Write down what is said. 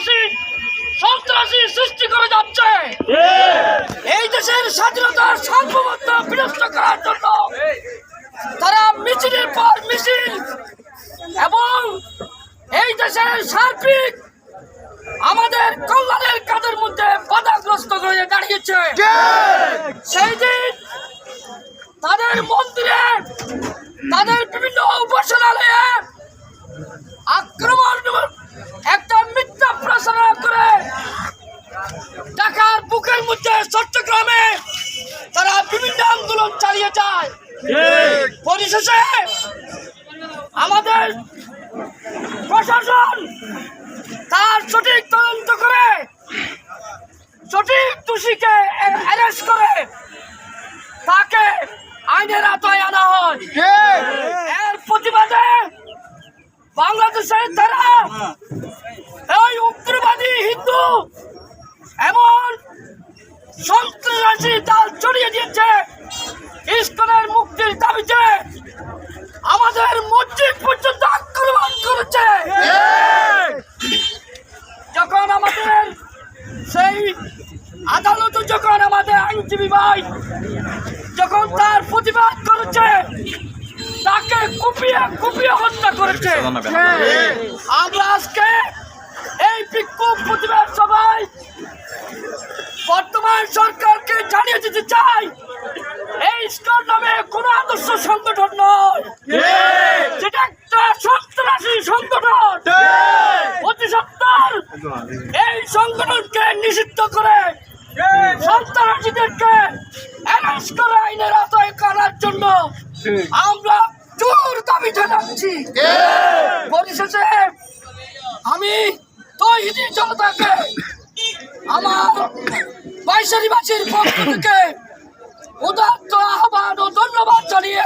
সন্ত্রাসী সন্ত্রাসী সৃষ্টি করে যাচ্ছে। এই দেশের স্বাধীনতার সার্বভৌমত্ব বিনষ্ট করার জন্য তারা মিছিলের পর মিছিল এবং এই দেশের সার্বিক আমাদের কল্যাণের কাজের মধ্যে বাধাগ্রস্ত হয়ে দাঁড়িয়েছে। সেই দিন তাদের মন্দিরে তাদের বিভিন্ন উপাসনালয়ে আক্রমণ একটা মিথ্যা প্রচারণা করে মধ্যে চট্টগ্রামে তারা বিভিন্ন আন্দোলন চালিয়ে যায়। পরিশেষে আমাদের প্রশাসন তার সঠিক তদন্ত করে সঠিক দোষীকে অ্যারেস্ট করে তাকে আইনের আওতায় আনা হয়। এর প্রতিবাদে বাংলাদেশের তারা এই উগ্রবাদী হিন্দু এমন সন্ত্রাসী দল ছড়িয়ে দিয়েছে। ইস্কনের মুক্তির দাবিতে আমাদের মসজিদ পর্যন্ত আক্রমণ করেছে। যখন আমাদের সেই আদালত যখন আমাদের আইনজীবী ভাই যখন তার প্রতিবাদ করেছে তাকে কুপিয়ে কুপিয়ে হত্যা করেছে। আমরা আজকে এই বিক্ষোভ প্রতিবাদ দিতে চাই। এই ইস্কন নামে কোন আদর্শ সংগঠন নয়। যেটা একটা সন্ত্রাসী সংগঠন। অতি সত্তর এই সংগঠনকে নিষিদ্ধ করে সন্ত্রাসীদেরকে অ্যারেস্ট করে আইনের আওতায় করার জন্য আমরা জোর দাবি জানাচ্ছি। পরিশেষে আমি তৈরি জনতাকে আমার বাইশারিবাসীর পক্ষ থেকে উদাত্ত আহ্বান ও ধন্যবাদ জানিয়ে